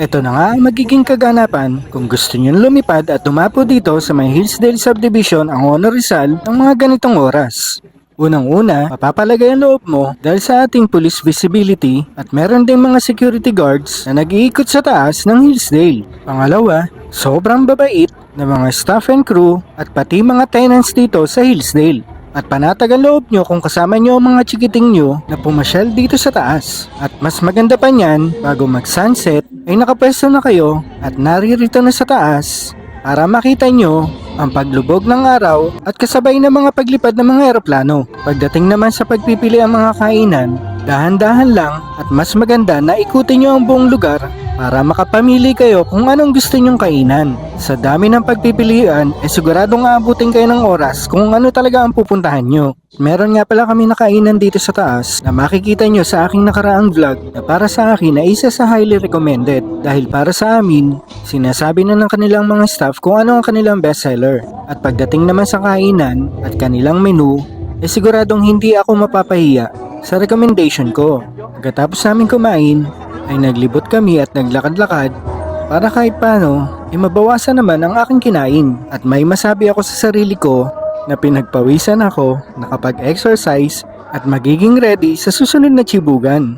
Ito na nga ang magiging kaganapan kung gusto nyo lumipad at dumapo dito sa may Hillsdale Subdivision ang Honor Rizal ng mga ganitong oras. Unang-una, mapapalagay ang loob mo dahil sa ating police visibility at meron ding mga security guards na nag-iikot sa taas ng Hillsdale. Pangalawa, sobrang babait ng mga staff and crew at pati mga tenants dito sa Hillsdale. At panatag ang loob nyo kung kasama nyo ang mga chikiting nyo na pumasyal dito sa taas. At mas maganda pa niyan, bago mag-sunset, ay nakapwesto na kayo at naririto na sa taas para makita nyo ang paglubog ng araw at kasabay ng mga paglipad ng mga eroplano. Pagdating naman sa pagpipili ang mga kainan, dahan-dahan lang at mas maganda na ikutin nyo ang buong lugar para makapamili kayo kung anong gusto nyong kainan. Sa dami ng pagpipilian, eh siguradong aabutin kayo ng oras kung ano talaga ang pupuntahan nyo. Meron nga pala kami nakainan dito sa taas na makikita nyo sa aking nakaraang vlog na para sa akin ay isa sa highly recommended dahil para sa amin, sinasabi na ng kanilang mga staff kung ano ang kanilang bestseller. At pagdating naman sa kainan at kanilang menu, eh siguradong hindi ako mapapahiya sa recommendation ko. Pagkatapos namin kumain, ay naglibot kami at naglakad-lakad para kahit paano, ay mabawasan naman ang aking kinain at may masabi ako sa sarili ko na pinagpawisan ako nakapag-exercise at magiging ready sa susunod na chibugan.